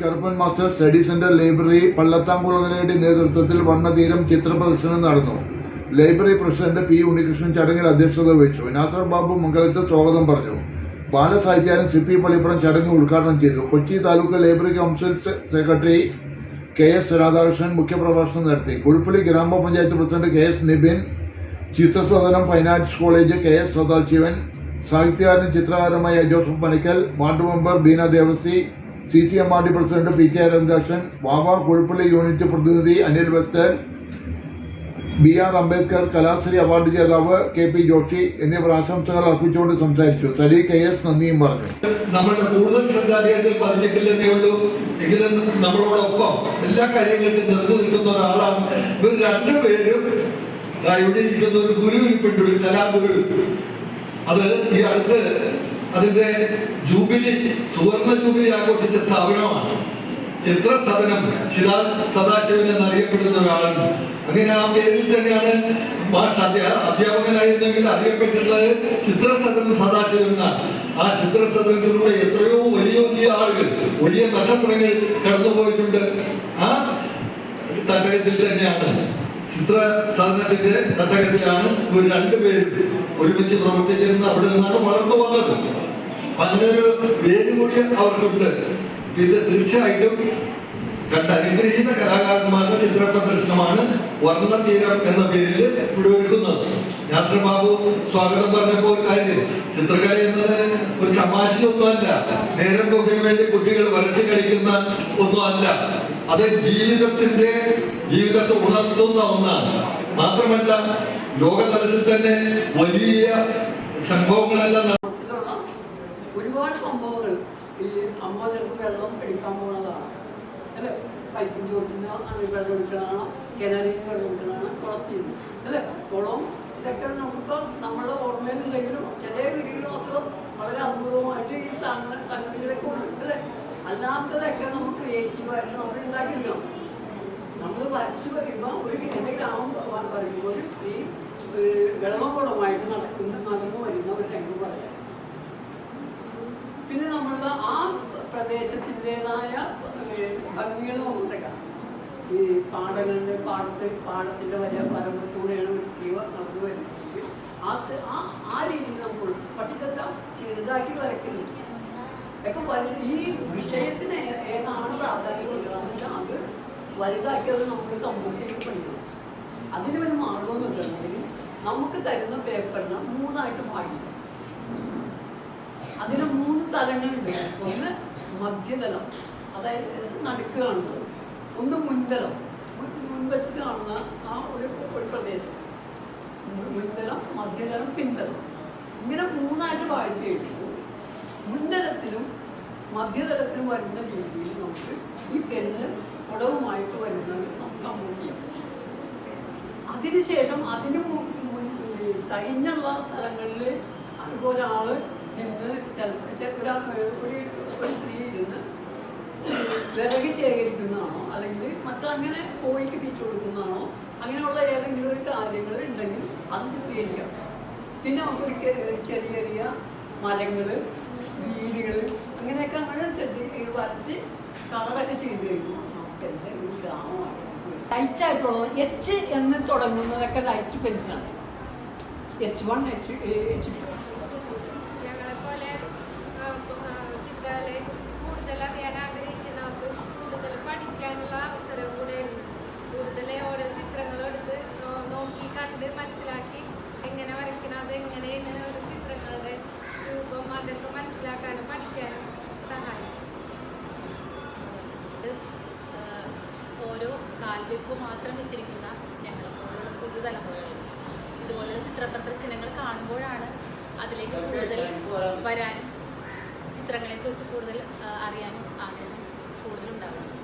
Karuppan master study centre library പള്ളത്താംകുളങ്ങരയുടെ നേതൃത്വത്തിൽ വർണതീരം ചിത്ര പ്രദർശനം നടന്നു. ലൈബ്രറി പ്രസിഡന്റ് പി ഉണ്ണികൃഷ്ണൻ ചടങ്ങിൽ അധ്യക്ഷത വഹിച്ചു. നാസർ ബാബു മംഗലത്ത് സ്വാഗതം പറഞ്ഞു. ബാലസാഹിത്യകാരൻ സി പി പള്ളിപ്പുറം ചടങ്ങ് ഉദ്ഘാടനം ചെയ്തു. Kochi taluk library council secretary K S Radhakrishnan മുഖ്യപ്രഭാഷണം നടത്തി. കുഴുപ്പള്ളി ഗ്രാമപഞ്ചായത്ത് president K S Nibin Chithrasadanam fine arts college K S Sadasivan സാഹിത്യകാരനും ചിത്രകാരനുമായ Joseph Panikkal ward member Beena Devassy C C M R D president P K Ramadasan Vava Kozhuppilly unit പ്രതിനിധി Anil Weston B R Ambedkar Kalashree award ജേതാവ് K P Joshi എന്നിവർ ആശംസകൾ അർപ്പിച്ചുകൊണ്ട് സംസാരിച്ചു. Sali K S നന്ദിയും പറഞ്ഞു. നമ്മളുടെ കൂടുതൽ ശ്രദ്ധാലയത്തിൽ പറഞ്ഞിട്ടില്ലെന്നേ ഉള്ളൂ. എങ്കിലും നമ്മളോടൊപ്പം എല്ലാ കാര്യങ്ങളിലും നിറഞ്ഞു നിൽക്കുന്ന ഒരാളാണ്. ഇവർ രണ്ടുപേരും പേരും ഇവിടെ ഇരിക്കുന്ന ഒരു ഗുരു ഇരിപ്പുണ്ട് കലാഗുരു. അത് ഈ അടുത്ത് അതിന്റെ ജൂബിലി സുവർണ ജൂബിലി ആഘോഷിച്ച സ്ഥാപനമാണ്. ചിത്രസദനം ശിലാ സദാശിവൻ എന്നറിയപ്പെടുന്ന ഒരാളാണ്. അങ്ങനെ ആ പേരിൽ തന്നെയാണ് മാഷ് അധ്യാ അധ്യാപകനായിരുന്നെങ്കിൽ അറിയപ്പെട്ടിട്ടുള്ളത് ചിത്രസദനം സദാശിവൻ എന്നാണ് ആ ചിത്രസദനത്തിലൂടെ എത്രയോ വലിയ വലിയ ആളുകൾ വലിയ നക്ഷത്രങ്ങൾ കടന്നുപോയിട്ടുണ്ട്. ആ തട്ടകത്തിൽ തന്നെയാണ്. ചിത്ര സാധനത്തിന്റെ തട്ടകത്തിലാണ് ഇവർ രണ്ടുപേരും ഒരുമിച്ച് പ്രവർത്തിച്ചിരുന്ന അവിടെ നിന്നാണ് വളർന്നു വന്നത്. അതിനൊരു വേര് കൂടി അവർക്കുണ്ട്. ഇത് തീർച്ചയായിട്ടും അനുഗ്രഹീത കലാകാരന്മാരുടെ ചിത്ര പ്രദർശനമാണ് വർണതീരം എന്ന പേരിൽ ഇവിടെ ഒരുക്കുന്നത് നാസർ ബാബു സ്വാഗതം പറഞ്ഞപ്പോൾ കാര്യം ചിത്രകല എന്നത് ഒരു തമാശയൊന്നുമല്ല. നേരം പോക്കിന് വേണ്ടി കുട്ടികൾ വരച്ച് കളിക്കുന്ന ഒന്നുമല്ല. അത് ജീവിതത്തിന്റെ ജീവിതത്തെ ഉണർത്തുന്ന ഒന്നാണ്. മാത്രമല്ല ലോകതലത്തിൽ തന്നെ വലിയ സംഭവങ്ങളെല്ലാം ഒരുപാട് സംഭവങ്ങൾ ഈ അമ്മ വെള്ളം എടുക്കാൻ പോകുന്നതാണ്. അല്ലേ പൈപ്പിൻ ചോട്ടിന് അങ്ങനെ വെള്ളം കൊടുക്കുന്നതാണ് കിണറിൽ നിന്ന് വെള്ളം കൊടുക്കുന്നതാണ് കുളത്തിൽ നിന്ന് അല്ലേ? കുളം ഇതൊക്കെ നമുക്ക് നമ്മുടെ ഓർമ്മയിലുണ്ടെങ്കിലും ചില വീടുകളിൽ മാത്രം വളരെ അപൂർവമായിട്ട് ഈ സംഗ- സംഗതികളൊക്കെ ഉണ്ട്. അല്ലേ? അല്ലാത്തതൊക്കെ നമ്മൾ ക്രിയേറ്റീവായിട്ട് നമ്മൾ ഉണ്ടാക്കിയെടുക്കണം. നമ്മൾ വരച്ച് പറയുമ്പോൾ ഒരു എന്റെ ഗ്രാമം പറയുമ്പോൾ ഒരു സ്ത്രീ വെള്ളം കുളമായിട്ട് നടക്കുന്ന നടന്നു വരുന്ന ഒരു രംഗം പറയാം. പിന്നെ നമ്മളുടെ ആ പ്രദേശത്തിന്റെതായ ഭംഗികൾ നമുക്കുണ്ടാക്കാം ഈ പാടങ്ങളുടെ പാടത്ത് പാടത്തിന്റെ വലിയ പരമ്പത്തൂടെയാണ് ഒരു സ്ത്രീ നടന്നു വരുന്നത് ആ ആ രീതിയിൽ നമ്മൾ പട്ടികെല്ലാം ചെറുതാക്കി വരയ്ക്കുന്നു. ഒക്കെ വലു ഈ വിഷയത്തിന് ഏതാണ് പ്രാധാന്യം കൊടുക്കുന്നത് വെച്ചാൽ അത് വലുതാക്കി അത് നമുക്ക് കമ്പോസ് ചെയ്ത് പഠിക്കണം. അതിന് ഒരു മാർഗം എന്ന് നമുക്ക് തരുന്ന പേപ്പറിനെ മൂന്നായിട്ട് വായിക്കും അതിന് മൂന്ന് തലങ്ങളുണ്ട്. ഒന്ന് മധ്യതലം. അതായത് നടുക്ക് കാണുന്നത് ഒന്ന് മുൻതലം. മുൻ- മുൻവശത്ത് കാണുന്ന ആ ഒരു ഒരു പ്രദേശം. മുൻതലം മധ്യതലം പിൻതലം. ഇങ്ങനെ മൂന്നായിട്ട് വായിച്ചു കഴിഞ്ഞു മുൻതലത്തിലും മധ്യതലത്തിലും വരുന്ന രീതിയിൽ നമുക്ക് ഈ പെണ്ണ് കുടവുമായിട്ട് വരുന്നത് നമുക്ക് കമ്പോസ് ചെയ്യാം. അതിനുശേഷം അതിന് കഴിഞ്ഞുള്ള സ്ഥലങ്ങളിൽ ഒരാൾ നിന്ന് ചിലപ്പോൾ ഒരാൾ ഒരു സ്ത്രീ ഇരുന്ന് വിറക് ശേഖരിക്കുന്നതാണോ? അല്ലെങ്കിൽ മറ്റങ്ങനെ കോഴിക്ക് തീറ്റ കൊടുക്കുന്നതാണോ? അങ്ങനെയുള്ള ഏതെങ്കിലും ഒരു കാര്യങ്ങൾ ഉണ്ടെങ്കിൽ അത് ചിത്രീകരിക്കാം. പിന്നെ നമുക്ക് ചെറിയ ചെറിയ മരങ്ങൾ വീടുകൾ അങ്ങനെയൊക്കെ അങ്ങനെ ശ്രദ്ധി വരച്ച് കളറൊക്കെ ചെയ്ത് കഴിഞ്ഞു നമുക്ക് എന്റെ ഒരു ഗ്രാമമാണ് എച്ച് എന്ന് തുടങ്ങുന്നതൊക്കെ light പെൻസിലാണ് H one H H two അതെങ്ങനെ ഇങ്ങനെ ഒരു ചിത്രങ്ങളുടെ രൂപം അതൊക്കെ മനസ്സിലാക്കാനും പഠിക്കാനും സഹായിച്ചു. ഓരോ കാൽവെപ്പ് മാത്രം വെച്ചിരിക്കുന്ന ഞങ്ങളെ പോലുള്ള പുതുതലമുറകൾ ഇതുപോലുള്ള ചിത്ര പ്രദർശനങ്ങൾ കാണുമ്പോഴാണ് അതിലേക്ക് കൂടുതൽ വരാനും ചിത്രങ്ങളെ കുറിച്ച് കൂടുതൽ അറിയാനും ആഗ്രഹം കൂടുതലുണ്ടാകുന്നത്